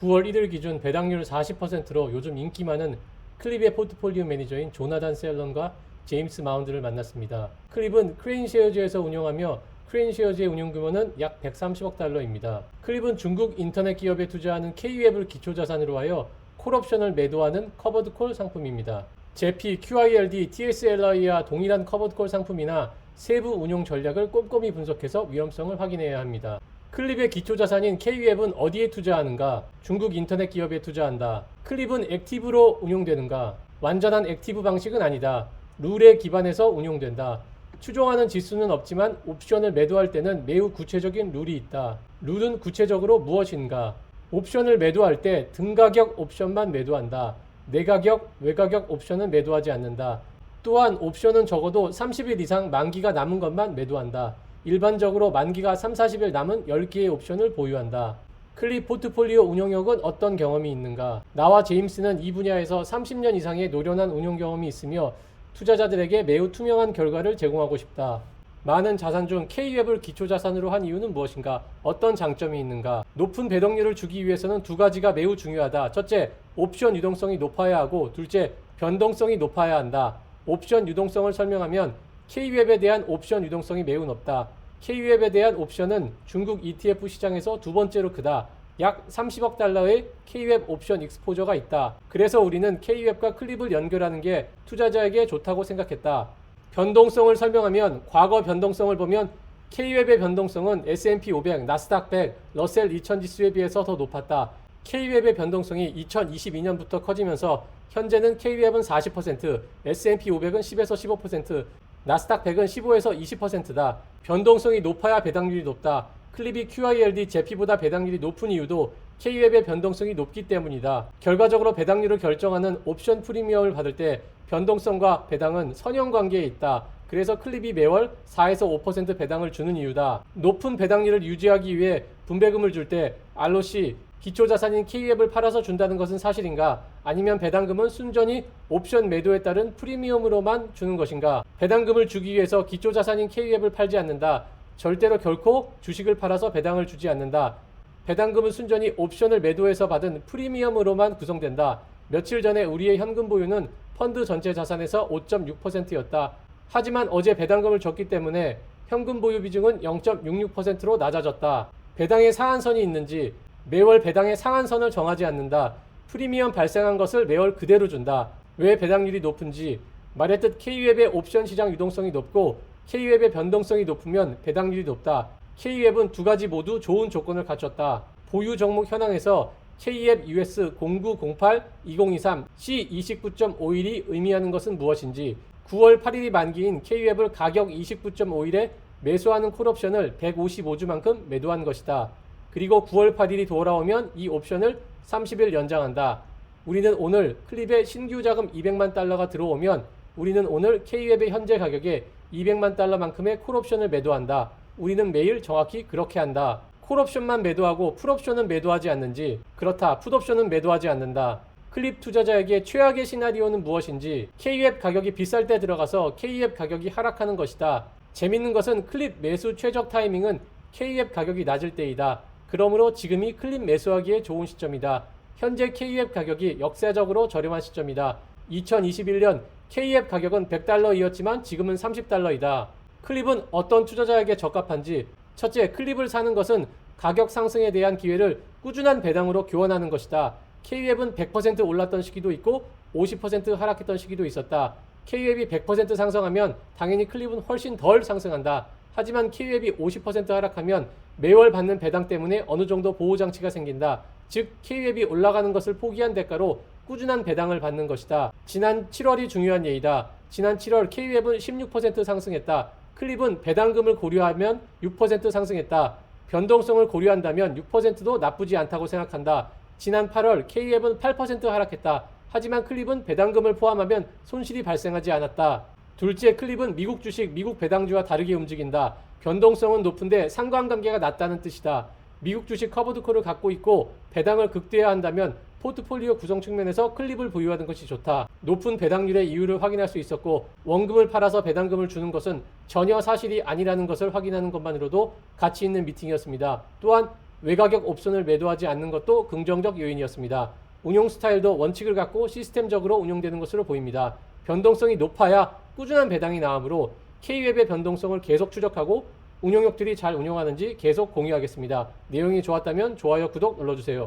9월 1일 기준 배당률 40%로 요즘 인기 많은 클립의 포트폴리오 매니저인 조나단 셀런과 제임스 마운드를 만났습니다. 클립은 크레인쉐어즈에서 운영하며 크레인쉐어즈의 운용 규모는 약 130억 달러입니다. 클립은 중국 인터넷 기업에 투자하는 K웹을 기초 자산으로 하여 콜옵션을 매도하는 커버드 콜 상품입니다. JP, QILD, TSLI와 동일한 커버드 콜 상품이나 세부 운용 전략을 꼼꼼히 분석해서 위험성을 확인해야 합니다. 클립의 기초 자산인 K웹은 어디에 투자하는가? 중국 인터넷 기업에 투자한다. 클립은 액티브로 운용되는가? 완전한 액티브 방식은 아니다. 룰에 기반해서 운용된다. 추종하는 지수는 없지만 옵션을 매도할 때는 매우 구체적인 룰이 있다. 룰은 구체적으로 무엇인가? 옵션을 매도할 때 등가격 옵션만 매도한다. 내가격, 외가격 옵션은 매도하지 않는다. 또한 옵션은 적어도 30일 이상 만기가 남은 것만 매도한다. 일반적으로 만기가 3, 40일 남은 10개의 옵션을 보유한다. 클립 포트폴리오 운용력은 어떤 경험이 있는가? 나와 제임스는 이 분야에서 30년 이상의 노련한 운용 경험이 있으며 투자자들에게 매우 투명한 결과를 제공하고 싶다. 많은 자산 중 K웹을 기초 자산으로 한 이유는 무엇인가? 어떤 장점이 있는가? 높은 배당률을 주기 위해서는 두 가지가 매우 중요하다. 첫째, 옵션 유동성이 높아야 하고, 둘째, 변동성이 높아야 한다. 옵션 유동성을 설명하면 K웹에 대한 옵션 유동성이 매우 높다. K웹에 대한 옵션은 중국 ETF 시장에서 두 번째로 크다. 약 30억 달러의 K웹 옵션 익스포저가 있다. 그래서 우리는 K웹과 클립을 연결하는 게 투자자에게 좋다고 생각했다. 변동성을 설명하면 과거 변동성을 보면 K웹의 변동성은 S&P 500, 나스닥 100, 러셀 2000 지수에 비해서 더 높았다. K웹의 변동성이 2022년부터 커지면서 현재는 K웹은 40%, S&P 500은 10에서 15%, 나스닥 100은 15에서 20%다. 변동성이 높아야 배당률이 높다. 클립이 QILD 제피보다 배당률이 높은 이유도 K웹의 변동성이 높기 때문이다. 결과적으로 배당률을 결정하는 옵션 프리미엄을 받을 때 변동성과 배당은 선형 관계에 있다. 그래서 클립이 매월 4에서 5% 배당을 주는 이유다. 높은 배당률을 유지하기 위해 분배금을 줄때 알로시 기초자산인 K웹을 팔아서 준다는 것은 사실인가? 아니면 배당금은 순전히 옵션 매도에 따른 프리미엄으로만 주는 것인가? 배당금을 주기 위해서 기초자산인 K웹을 팔지 않는다. 절대로 결코 주식을 팔아서 배당을 주지 않는다. 배당금은 순전히 옵션을 매도해서 받은 프리미엄으로만 구성된다. 며칠 전에 우리의 현금 보유는 펀드 전체 자산에서 5.6%였다. 하지만 어제 배당금을 줬기 때문에 현금 보유 비중은 0.66%로 낮아졌다. 배당의 상한선이 있는지 매월 배당의 상한선을 정하지 않는다. 프리미엄 발생한 것을 매월 그대로 준다. 왜 배당률이 높은지 말했듯 K웹의 옵션 시장 유동성이 높고 K웹의 변동성이 높으면 배당률이 높다. K웹은 두 가지 모두 좋은 조건을 갖췄다. 보유 종목 현황에서 K웹 US 0908 2023 C 29.51이 의미하는 것은 무엇인지 9월 8일이 만기인 K웹을 가격 29.51에 매수하는 콜옵션을 155주만큼 매도한 것이다. 그리고 9월 8일이 돌아오면 이 옵션을 30일 연장한다. 우리는 오늘 클립에 신규 자금 200만 달러가 들어오면 우리는 오늘 K웹의 현재 가격에 200만 달러만큼의 콜옵션을 매도한다. 우리는 매일 정확히 그렇게 한다. 콜옵션만 매도하고 풀옵션은 매도하지 않는지 그렇다. 풋옵션은 매도하지 않는다. 클립 투자자에게 최악의 시나리오는 무엇인지 K웹 가격이 비쌀 때 들어가서 K웹 가격이 하락하는 것이다. 재밌는 것은 클립 매수 최적 타이밍은 K웹 가격이 낮을 때이다. 그러므로 지금이 클립 매수하기에 좋은 시점이다. 현재 K웹 가격이 역사적으로 저렴한 시점이다. 2021년 K웹 가격은 100달러이었지만 지금은 30달러이다. 클립은 어떤 투자자에게 적합한지 첫째, 클립을 사는 것은 가격 상승에 대한 기회를 꾸준한 배당으로 교환하는 것이다. K웹은 100% 올랐던 시기도 있고 50% 하락했던 시기도 있었다. K웹이 100% 상승하면 당연히 클립은 훨씬 덜 상승한다. 하지만 K웹이 50% 하락하면 매월 받는 배당 때문에 어느 정도 보호 장치가 생긴다. 즉 K웹이 올라가는 것을 포기한 대가로 꾸준한 배당을 받는 것이다. 지난 7월이 중요한 예이다. 지난 7월 K웹은 16% 상승했다. 클립은 배당금을 고려하면 6% 상승했다. 변동성을 고려한다면 6%도 나쁘지 않다고 생각한다. 지난 8월 K웹은 8% 하락했다. 하지만 클립은 배당금을 포함하면 손실이 발생하지 않았다. 둘째, 클립은 미국 주식, 미국 배당주와 다르게 움직인다. 변동성은 높은데 상관관계가 낮다는 뜻이다. 미국 주식 커버드콜을 갖고 있고 배당을 극대화한다면 포트폴리오 구성 측면에서 클립을 보유하는 것이 좋다. 높은 배당률의 이유를 확인할 수 있었고 원금을 팔아서 배당금을 주는 것은 전혀 사실이 아니라는 것을 확인하는 것만으로도 가치 있는 미팅이었습니다. 또한 외가격 옵션을 매도하지 않는 것도 긍정적 요인이었습니다. 운용 스타일도 원칙을 갖고 시스템적으로 운용되는 것으로 보입니다. 변동성이 높아야 꾸준한 배당이 나오므로 K웹의 변동성을 계속 추적하고 운용력들이 잘 운용하는지 계속 공유하겠습니다. 내용이 좋았다면 좋아요, 구독 눌러주세요.